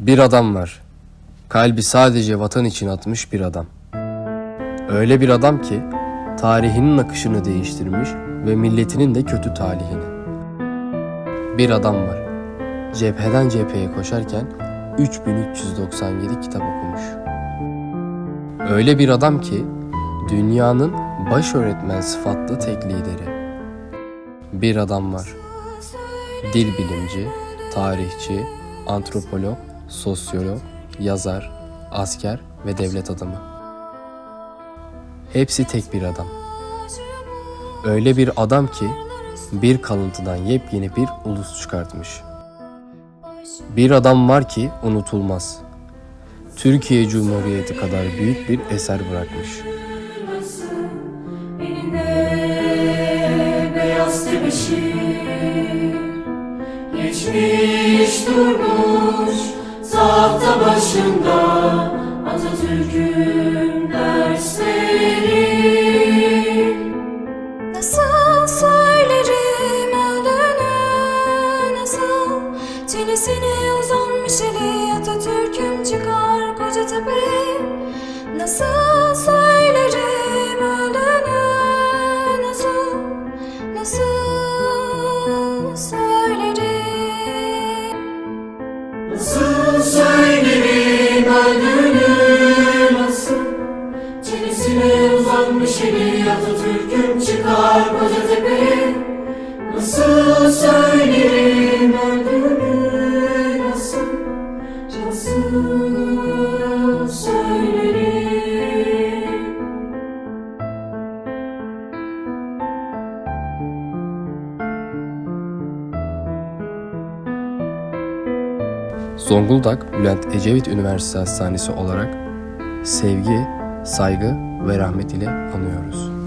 Bir adam var. Kalbi sadece vatan için atmış bir adam. Öyle bir adam ki tarihinin akışını değiştirmiş ve milletinin de kötü talihini. Bir adam var. Cepheden cepheye koşarken 3397 kitap okumuş. Öyle bir adam ki dünyanın baş öğretmen sıfatlı tek lideri. Bir adam var. Dil bilimci, tarihçi, antropolog, sosyolog, yazar, asker ve devlet adamı. Hepsi tek bir adam. Öyle bir adam ki bir kalıntıdan yepyeni bir ulus çıkartmış. Bir adam var ki unutulmaz. Türkiye Cumhuriyeti kadar büyük bir eser bırakmış. Geçmiş durmuş tahta başında Atatürk'ün dersleri. Nasıl söylerim öldüğünü Nasıl çenesine uzanmış eli Atatürk'üm çıkar koca tepeye. Nasıl söylerim öldüğünü Nasıl, nasıl söylerim? Nasıl söylerim öldüğünü nasıl? Çenesine uzanmış eli Atatürk'üm çıkar koca tepeye. Nasıl söylerim öldüğünü nasıl? Nasıl Zonguldak Bülent Ecevit Üniversitesi Hastanesi olarak sevgi, saygı ve rahmet ile anıyoruz.